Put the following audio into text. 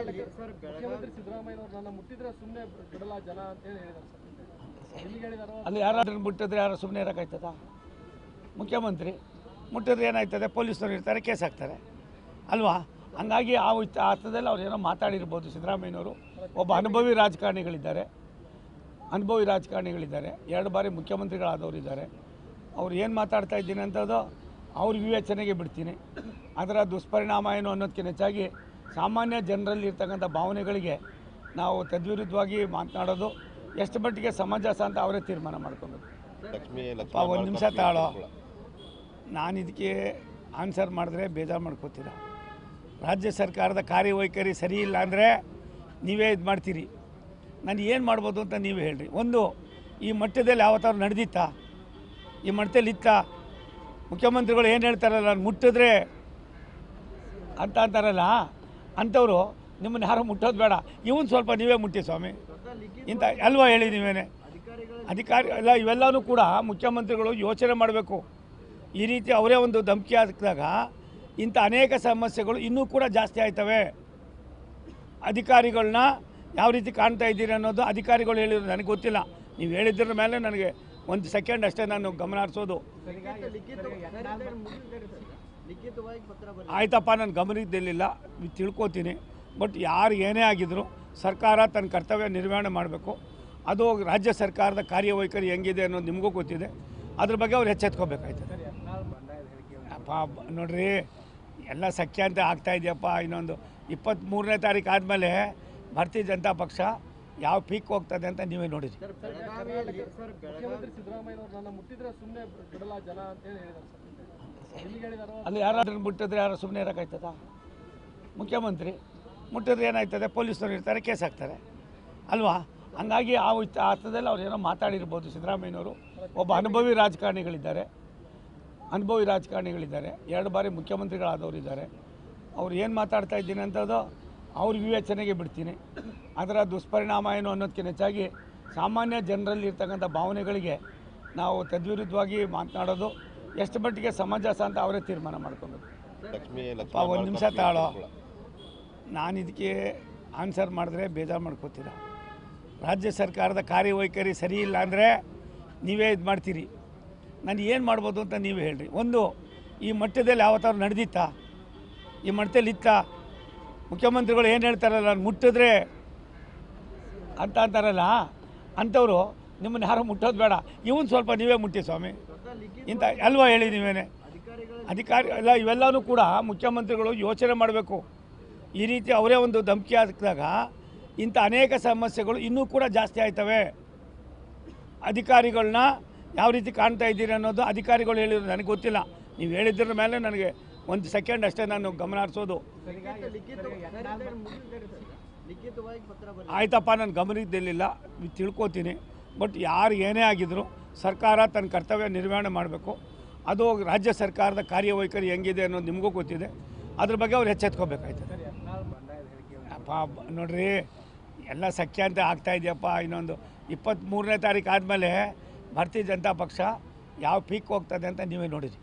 ಅಲ್ಲಿ. ಯಾರಾದ್ರೂ ಮುಟ್ಟಿದ್ರೆ ಯಾರು ಸುಮ್ಮನೆ ಇರೋಕ್ಕಾಯ್ತದ? ಮುಖ್ಯಮಂತ್ರಿ ಮುಟ್ಟಿದ್ರೆ ಏನಾಯ್ತದೆ? ಪೊಲೀಸರು ಇರ್ತಾರೆ ಕೇಸ್ ಹಾಕ್ತಾರೆ. ಅಲ್ವಾ? ಹಂಗಾಗಿ ಆ ಅರ್ಥದಲ್ಲಿ ಅವ್ರು ಏನೋ ಮಾತಾಡಿರ್ಬೋದು ಸಿದ್ದರಾಮಯ್ಯನವರು. ಒಬ್ಬ ಅನುಭವಿ ರಾಜಕಾರಣಿಗಳಿದ್ದಾರೆ. ಅನುಭವಿ ರಾಜಕಾರಣಿಗಳಿದ್ದಾರೆ. ಎರಡು ಬಾರಿ ಮುಖ್ಯಮಂತ್ರಿಗಳಾದವರು ಇದ್ದಾರೆ. ಅವ್ರು ಏನು ಮಾತಾಡ್ತಾ ಇದ್ದೀನಿ ಅಂತದೋ ಅವ್ರ ವಿವೇಚನೆಗೆ ಬಿಡ್ತೀನಿ. ಅದರ ದುಷ್ಪರಿಣಾಮ ಏನು ಅನ್ನೋದಕ್ಕಿಂತ ಹೆಚ್ಚಾಗಿ ಸಾಮಾನ್ಯ ಜನರಲ್ಲಿ ಇರ್ತಕ್ಕಂಥ ಭಾವನೆಗಳಿಗೆ ನಾವು ತದ್ವಿರುದ್ಧವಾಗಿ ಮಾತನಾಡೋದು ಎಷ್ಟು ಮಟ್ಟಿಗೆ ಸಮಂಜಸ ಅಂತ ಅವರೇ ತೀರ್ಮಾನ ಮಾಡ್ಕೊಬೇಕು ಒಂದು ನಿಮಿಷ ತಾಳೋ. ನಾನು ಇದಕ್ಕೆ ಆನ್ಸರ್ ಮಾಡಿದ್ರೆ ಬೇಜಾರು ಮಾಡ್ಕೋತೀರ. ರಾಜ್ಯ ಸರ್ಕಾರದ ಕಾರ್ಯವೈಖರಿ ಸರಿ ಇಲ್ಲ ಅಂದರೆ ನೀವೇ ಇದು ಮಾಡ್ತೀರಿ. ನಾನು ಏನು ಮಾಡ್ಬೋದು ಅಂತ ನೀವೇ ಹೇಳ್ರಿ. ಒಂದು ಈ ಮಟ್ಟದಲ್ಲಿ ಯಾವತ್ತಾದ್ರು ನಡೆದಿತ್ತಾ? ಈ ಮಟ್ಟದಲ್ಲಿ ಇತ್ತಾ? ಮುಖ್ಯಮಂತ್ರಿಗಳು ಏನು ಹೇಳ್ತಾರಲ್ಲ ನಾನು ಮುಟ್ಟಿದ್ರೆ ಅಂತ ಅಂತಾರಲ್ಲ? ಅಂಥವ್ರು ನಿಮ್ಮನ್ನು ಯಾರು ಮುಟ್ಟೋದು ಬೇಡ. ಇವನು ಸ್ವಲ್ಪ ನೀವೇ ಮುಟ್ಟಿ ಸ್ವಾಮಿ. ಇಂಥ ಅಲ್ವಾ ಹೇಳಿ ನೀವೇನೆ? ಅಧಿಕಾರಿ ಎಲ್ಲ ಇವೆಲ್ಲವೂ ಕೂಡ ಮುಖ್ಯಮಂತ್ರಿಗಳು ಯೋಚನೆ ಮಾಡಬೇಕು. ಈ ರೀತಿ ಅವರೇ ಒಂದು ಧಮಕಿ ಹಾಕಿದಾಗ ಇಂಥ ಅನೇಕ ಸಮಸ್ಯೆಗಳು ಇನ್ನೂ ಕೂಡ ಜಾಸ್ತಿ ಆಯ್ತವೆ. ಅಧಿಕಾರಿಗಳನ್ನ ಯಾವ ರೀತಿ ಕಾಣ್ತಾ ಇದ್ದೀರಿ ಅನ್ನೋದು ಅಧಿಕಾರಿಗಳು ಹೇಳಿದ್ರು ನನಗೆ ಗೊತ್ತಿಲ್ಲ. ನೀವು ಹೇಳಿದ್ರ ಮೇಲೆ ನನಗೆ ಒಂದು ಸೆಕೆಂಡ್ ಅಷ್ಟೇ ನಾನು ಗಮನ ಹರಿಸೋದು. ಆಯ್ತಪ್ಪ ನಾನು ಗಮನಿದ್ದಿರಲಿಲ್ಲ ತಿಳ್ಕೊತೀನಿ ಬಟ್ ಯಾರು ಏನೇ ಆಗಿದ್ರು ಸರ್ಕಾರ ತನ್ನ ಕರ್ತವ್ಯ ನಿರ್ವಹಣೆ ಮಾಡಬೇಕು ಅದು ರಾಜ್ಯ ಸರ್ಕಾರದ ಕಾರ್ಯವೈಖರಿ ಹೆಂಗಿದೆ ಅನ್ನೋದು ನಿಮಗೂ ಗೊತ್ತಿದೆ ಅದ್ರ ಬಗ್ಗೆ ಅವ್ರು ಎಚ್ಚೆತ್ಕೋಬೇಕಾಯ್ತದೆ ನೋಡ್ರಿ ಎಲ್ಲ ಸಖ್ಯ ಅಂತ ಆಗ್ತಾ ಇದೆಯಪ್ಪ ಇನ್ನೊಂದು ಇಪ್ಪತ್ತ್ಮೂರನೇ ತಾರೀಕು ಆದಮೇಲೆ ಭಾರತೀಯ ಜನತಾ ಪಕ್ಷ ಯಾವ ಪೀಕ್ ಹೋಗ್ತದೆ ಅಂತ ನೀವೇ ನೋಡಿರಿ ಅಲ್ಲಿ ಯಾರಾದ್ರೂ ಮುಟ್ಟಿದ್ರೆ ಯಾರು ಸುಮ್ಮನೆ ಇರೋಕ್ಕಾಯ್ತದ? ಮುಖ್ಯಮಂತ್ರಿ ಮುಟ್ಟಿದ್ರೆ ಏನಾಯ್ತದೆ? ಪೊಲೀಸ್ನವ್ರು ಇರ್ತಾರೆ, ಕೇಸ್ ಹಾಕ್ತಾರೆ. ಅಲ್ವಾ? ಹಂಗಾಗಿ ಆ ಅರ್ಥದಲ್ಲಿ ಅವ್ರು ಏನೋ ಮಾತಾಡಿರ್ಬೋದು ಸಿದ್ದರಾಮಯ್ಯನವರು. ಒಬ್ಬ ಅನುಭವಿ ರಾಜಕಾರಣಿಗಳಿದ್ದಾರೆ. ಅನುಭವಿ ರಾಜಕಾರಣಿಗಳಿದ್ದಾರೆ. ಎರಡು ಬಾರಿ ಮುಖ್ಯಮಂತ್ರಿಗಳಾದವರು ಇದ್ದಾರೆ. ಅವ್ರು ಏನು ಮಾತಾಡ್ತಾ ಇದ್ದೀನಿ ಅಂತದ್ದು ಅವ್ರ ವಿವೇಚನೆಗೆ ಬಿಡ್ತೀನಿ. ಅದರ ದುಷ್ಪರಿಣಾಮ ಏನು ಅನ್ನೋದಕ್ಕಿಂತ ಹೆಚ್ಚಾಗಿ ಸಾಮಾನ್ಯ ಜನರಲ್ಲಿ ಇರ್ತಕ್ಕಂಥ ಭಾವನೆಗಳಿಗೆ ನಾವು ತದ್ವಿರುದ್ಧವಾಗಿ ಮಾತನಾಡೋದು ಎಷ್ಟು ಮಟ್ಟಿಗೆ ಸಮಂಜಸ ಅಂತ ಅವರೇ ತೀರ್ಮಾನ ಮಾಡ್ಕೊಬೇಕು ಒಂದು ನಿಮಿಷ ತಾಳೋ. ನಾನು ಇದಕ್ಕೆ ಆನ್ಸರ್ ಮಾಡಿದ್ರೆ ಬೇಜಾರು ಮಾಡ್ಕೋತೀರ. ರಾಜ್ಯ ಸರ್ಕಾರದ ಕಾರ್ಯವೈಖರಿ ಸರಿ ಇಲ್ಲ ಅಂದರೆ ನೀವೇ ಇದು ಮಾಡ್ತೀರಿ. ನಾನು ಏನು ಮಾಡ್ಬೋದು ಅಂತ ನೀವೇ ಹೇಳ್ರಿ. ಒಂದು ಈ ಮಟ್ಟದಲ್ಲಿ ಯಾವತ್ತಾದ್ರು ನಡೆದಿತ್ತಾ? ಈ ಮಟ್ಟದಲ್ಲಿ ಇತ್ತಾ? ಮುಖ್ಯಮಂತ್ರಿಗಳು ಏನು ಹೇಳ್ತಾರಲ್ಲ ನಾನು ಮುಟ್ಟಿದ್ರೆ ಅಂತ ಅಂತಾರಲ್ಲ? ಅಂಥವ್ರು ನಿಮ್ಮನ್ನು ಯಾರು ಮುಟ್ಟೋದು ಬೇಡ. ಇವನು ಸ್ವಲ್ಪ ನೀವೇ ಮುಟ್ಟಿ ಸ್ವಾಮಿ. ಇಂಥ ಅಲ್ವಾ ಹೇಳಿ ನೀವೇನೆ? ಅಧಿಕಾರಿ ಎಲ್ಲ ಇವೆಲ್ಲನೂ ಕೂಡ ಮುಖ್ಯಮಂತ್ರಿಗಳು ಯೋಚನೆ ಮಾಡಬೇಕು. ಈ ರೀತಿ ಅವರೇ ಒಂದು ಧಮಕಿ ಹಾಕಿದಾಗ ಇಂಥ ಅನೇಕ ಸಮಸ್ಯೆಗಳು ಇನ್ನೂ ಕೂಡ ಜಾಸ್ತಿ ಆಯ್ತವೆ. ಅಧಿಕಾರಿಗಳನ್ನ ಯಾವ ರೀತಿ ಕಾಣ್ತಾ ಇದ್ದೀರಿ ಅನ್ನೋದು ಅಧಿಕಾರಿಗಳು ಹೇಳಿದ್ರು ನನಗೆ ಗೊತ್ತಿಲ್ಲ. ನೀವು ಹೇಳಿದ್ರ ಮೇಲೆ ನನಗೆ ಒಂದು ಸೆಕೆಂಡ್ ಅಷ್ಟೇ ನಾನು ಗಮನ ಹರಿಸೋದು. ಆಯ್ತಪ್ಪ, ನಾನು ಗಮನಿದ್ದಲಿಲ್ಲ ತಿಳ್ಕೊತೀನಿ. ಬಟ್ ಯಾರು ಏನೇ ಆಗಿದ್ರು ಸರ್ಕಾರ ತನ್ನ ಕರ್ತವ್ಯ ನಿರ್ವಹಣೆ ಮಾಡಬೇಕು. ಅದು ರಾಜ್ಯ ಸರ್ಕಾರದ ಕಾರ್ಯವೈಖರಿ ಹೆಂಗಿದೆ ಅನ್ನೋದು ನಿಮಗೂ ಗೊತ್ತಿದೆ. ಅದ್ರ ಬಗ್ಗೆ ಅವ್ರು ಎಚ್ಚೆತ್ಕೋಬೇಕಾಯ್ತದೆ. ಅಪ್ಪ, ನೋಡ್ರಿ, ಎಲ್ಲ ಸಖ್ಯ ಅಂತ ಆಗ್ತಾ ಇದೆಯಪ್ಪ. ಇನ್ನೊಂದು ಇಪ್ಪತ್ತ್ಮೂರನೇ ತಾರೀಕು ಆದಮೇಲೆ ಭಾರತೀಯ ಜನತಾ ಪಕ್ಷ ಯಾವ ಪೀಕ್ ಹೋಗ್ತದೆ ಅಂತ ನೀವೇ ನೋಡಿರಿ.